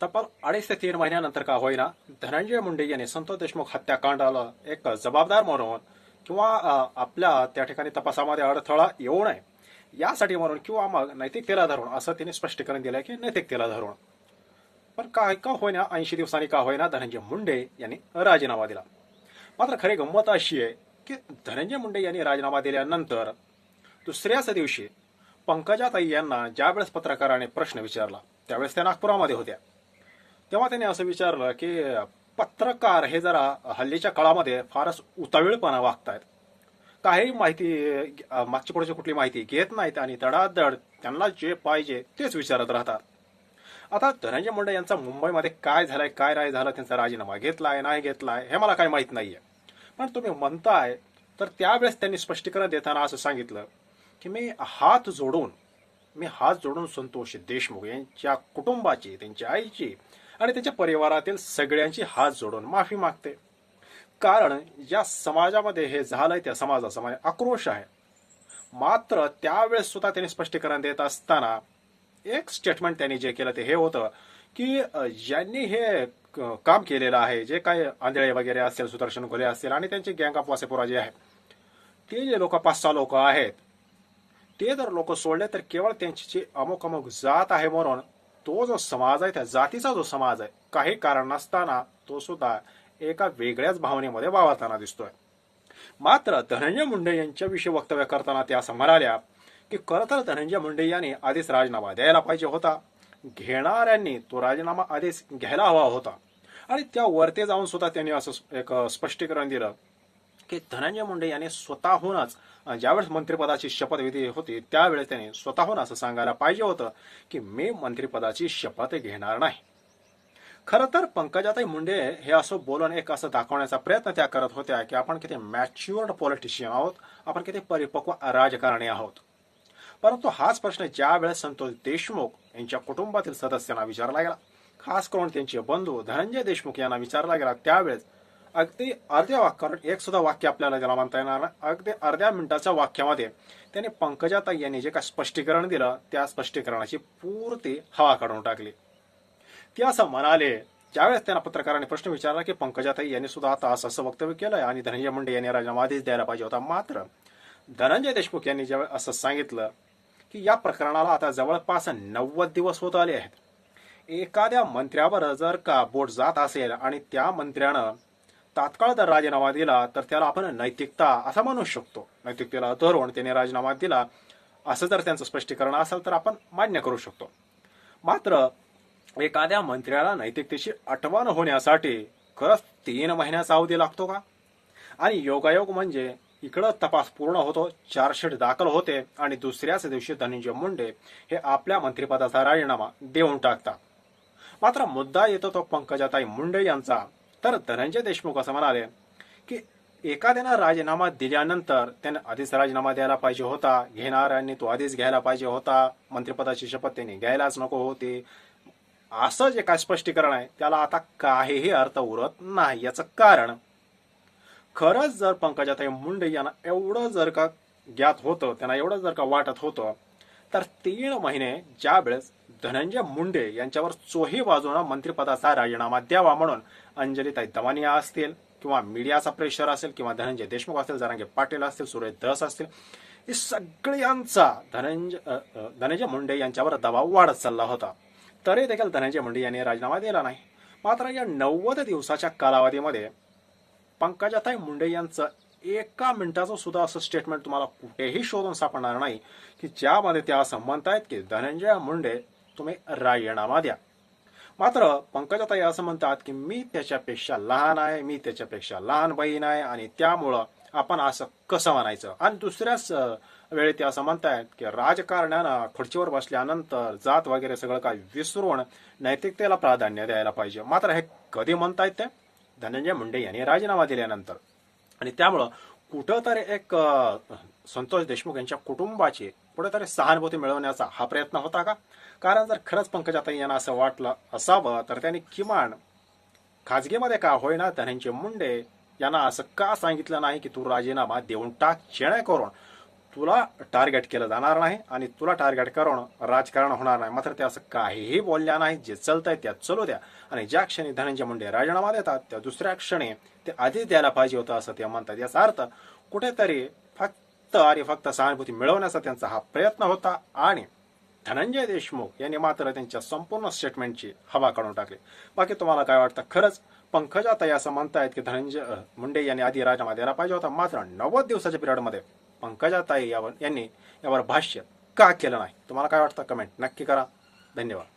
तब्बल अडीच ते तीन महिन्यानंतर का होईना धनंजय मुंडे यांनी संतोष देशमुख हत्याकांडाला एक जबाबदार म्हणून किंवा आपल्या त्या ठिकाणी तपासामध्ये अडथळा येऊ नये यासाठी म्हणून किंवा मग नैतिकतेला धरून असं त्यांनी स्पष्टीकरण दिलंय की नैतिकतेला धरून. पण काय का होईना ऐंशी दिवसांनी का होईना धनंजय मुंडे यांनी राजीनामा दिला. मात्र खरी गंमत अशी आहे की धनंजय मुंडे यांनी राजीनामा दिल्यानंतर दुसऱ्याच दिवशी पंकजाताई यांना ज्यावेळेस पत्रकाराने प्रश्न विचारला त्यावेळेस त्या नागपुरामध्ये होत्या. तेव्हा त्यांनी असं विचारलं की पत्रकार हे जरा हल्लीच्या काळामध्ये फारच उतावीळपणा वागतायत. काही माहिती मागच्या मागची पुढची कुठली माहिती घेत नाहीत आणि धडाधड त्यांना जे पाहिजे तेच विचारत राहतात. आता धनंजय मुंडे यांचा मुंबईमध्ये काय झालंय काय नाही झालं त्यांचा राजीनामा घेतलाय नाही घेतलाय हे मला काही माहीत नाहीये. पण तुम्ही म्हणताय तर त्यावेळेस त्यांनी स्पष्टीकरण देताना असं सांगितलं की मी हात जोडून मी हात जोडून संतोष देशमुख यांच्या कुटुंबाची त्यांच्या आईची आणि त्यांच्या परिवारातील सगळ्यांची हात जोडून माफी मागते. कारण ज्या समाजामध्ये हे झालंय त्या समाजासमोर म्हणजे आक्रोश आहे. मात्र त्यावेळेस सुद्धा त्यांनी स्पष्टीकरण देत असताना एक स्टेटमेंट त्यांनी जे केलं ते हे होतं की ज्यांनी हे क- काम केलेलं आहे जे काय आंधळे वगैरे असतील सुदर्शन घोले असतील आणि त्यांचे गँग ऑफ वासेपुरा जे आहे ते जे लोक पाच सहा लोक आहेत ते जर लोक सोडले तर केवळ त्यांची जी अमुक अमुक जात आहे म्हणून तो जो समाज आहे त्या जातीचा जो समाज आहे काही कारण नसताना तो सुद्धा एका वेगळ्याच भावनेमध्ये वावरताना दिसतोय. मात्र धनंजय मुंडे यांच्याविषयी वक्तव्य करताना त्या असं म्हणाल्या की खरं तर धनंजय मुंडे यांनी आधीच राजीनामा द्यायला पाहिजे होता. घेणाऱ्यांनी तो राजीनामा आधीच घ्यायला हवा होता. आणि त्या वरते जाऊन सुद्धा त्यांनी असं एक स्पष्टीकरण दिलं. की धनंजय मुंडे यांनी स्वतःहूनच ज्यावेळेस मंत्रिपदाची शपथविधी होती त्यावेळेस त्याने स्वतःहून असं सांगायला पाहिजे होतं की मी मंत्रिपदाची शपथ घेणार नाही. खरं तर पंकजाताई मुंडे हे असं बोलून एक असं दाखवण्याचा प्रयत्न त्या करत होत्या की आपण किती मॅच्युअर्ड पॉलिटिशियन आहोत आपण किती परिपक्व राजकारणी आहोत. परंतु हाच प्रश्न ज्या वेळेस संतोष देशमुख यांच्या कुटुंबातील सदस्यांना विचारला गेला खास करून त्यांचे बंधू धनंजय देशमुख यांना विचारला गेला त्यावेळेस अगदी अर्ध्या वाक्यावर एक सुद्धा वाक्य आपल्याला त्याला म्हणता येणार नाही. अगदी अर्ध्या मिनिटाच्या वाक्यामध्ये त्याने पंकजाताई यांनी जे काय स्पष्टीकरण दिलं त्या स्पष्टीकरणाची पूर्ती हवा काढून टाकली. ते असं म्हणाले ज्यावेळेस त्यांना पत्रकारांनी प्रश्न विचारला की पंकजाताई यांनी सुद्धा आता असं असं वक्तव्य केलंय आणि धनंजय मुंडे यांनी राजीनामा आधीच द्यायला पाहिजे होता मात्र धनंजय देशमुख यांनी ज्यावेळेस असं सांगितलं की या प्रकरणाला आता जवळपास नव्वद दिवस होत आले आहेत. एखाद्या मंत्र्यावर जर का बोट जात असेल आणि त्या मंत्र्यानं तात्काळ जर राजीनामा दिला तर त्याला आपण नैतिकता असं म्हणू शकतो. नैतिकतेला धरून त्याने राजीनामा दिला असं जर त्यांचं स्पष्टीकरण असेल तर आपण मान्य करू शकतो. मात्र एखाद्या मंत्र्याला नैतिकतेची आठवण होण्यासाठी खरंच तीन महिन्याचा अवधी लागतो का? आणि योगायोग म्हणजे इकडं तपास पूर्ण होतो चार्जशीट दाखल होते आणि दुसऱ्याच दिवशी धनंजय मुंडे हे आपल्या मंत्रिपदाचा राजीनामा देऊन टाकतात. मात्र मुद्दा येतो तो पंकजाताई मुंडे यांचा. तर धनंजय देशमुख असं म्हणाले की एखाद्यानं राजीनामा दिल्यानंतर त्याने आधीच राजीनामा द्यायला पाहिजे होता. घेणाऱ्यांनी तो आधीच घ्यायला पाहिजे होता. मंत्रिपदाची शपथ त्यांनी घ्यायलाच नको होती. असं जे काय स्पष्टीकरण आहे त्याला आता काहीही अर्थ उरत नाही याचं कारण. खरंच जर पंकजाताई मुंडे यांना एवढं जर का ज्ञात होतं त्यांना एवढं जर का वाटत होतं तर तीन महिने ज्या वेळेस धनंजय मुंडे यांच्यावर चोही बाजूनं मंत्रिपदाचा राजीनामा द्यावा म्हणून अंजलीताई दमानिया असतील किंवा मीडियाचा प्रेशर असेल किंवा धनंजय देशमुख असतील जरांगे पाटील असतील सुरेश दस असतील हे सगळ्यांचा धनंजय धनंजय मुंडे यांच्यावर दबाव वाढत चालला होता. तरी देखील धनंजय मुंडे यांनी राजीनामा दिला नाही. मात्र या नव्वद दिवसाच्या कालावधीमध्ये पंकजाताई मुंडे यांचं एका मिनिटाचं सुद्धा असं स्टेटमेंट तुम्हाला कुठेही शोधून सापडणार नाही. की ज्यामध्ये त्या असं म्हणतायत की धनंजय मुंडे तुम्ही राजीनामा द्या. मात्र पंकजाताई असं म्हणतात की मी त्याच्यापेक्षा लहान आहे मी त्याच्यापेक्षा लहान बहीण आहे आणि त्यामुळं आपण असं कसं म्हणायचं? आणि दुसऱ्याच वेळी ते असं म्हणतायत की राजकारण्यानं खुर्चीवर बसल्यानंतर जात वगैरे सगळं काय विसरून नैतिकतेला प्राधान्य द्यायला पाहिजे. मात्र हे कधी म्हणतायत ते? धनंजय मुंडे यांनी राजीनामा दिल्यानंतर. आणि त्यामुळं कुठंतरी एक संतोष देशमुख यांच्या कुटुंबाची कुठेतरी सहानुभूती मिळवण्याचा हा प्रयत्न होता का? कारण जर खरंच पंकजाताई यांना असं वाटलं असावं तर त्यांनी किमान खाजगीमध्ये का होईना धनंजय मुंडे यांना असं का सांगितलं नाही की तू राजीनामा देऊन टाक जेणेकरून तुला टार्गेट केलं जाणार नाही आणि तुला टार्गेट करून राजकारण होणार नाही. मात्र ते असं काहीही बोलल्या नाही जे चलत आहे त्यात चलू द्या. आणि ज्या क्षणी धनंजय मुंडे राजीनामा देतात त्या दुसऱ्या क्षणी ते आधीच द्यायला पाहिजे होतं असं ते म्हणतात. याचा अर्थ कुठेतरी फक्त आणि फक्त सहानुभूती मिळवण्याचा त्यांचा हा प्रयत्न होता आणि धनंजय देशमुख यांनी मात्र त्यांच्या संपूर्ण स्टेटमेंटची हवा काढून टाकली. बाकी तुम्हाला काय वाटतं? खरंच पंकजा ताई असं म्हणतायत की धनंजय मुंडे यांनी आधी राजीनामा द्यायला पाहिजे होता मात्र नव्वद दिवसाच्या पिरियडमध्ये पंकजा ताई यावर यांनी यावर भाष्य का केलं नाही? तुम्हाला काय वाटतं? कमेंट नक्की करा. धन्यवाद.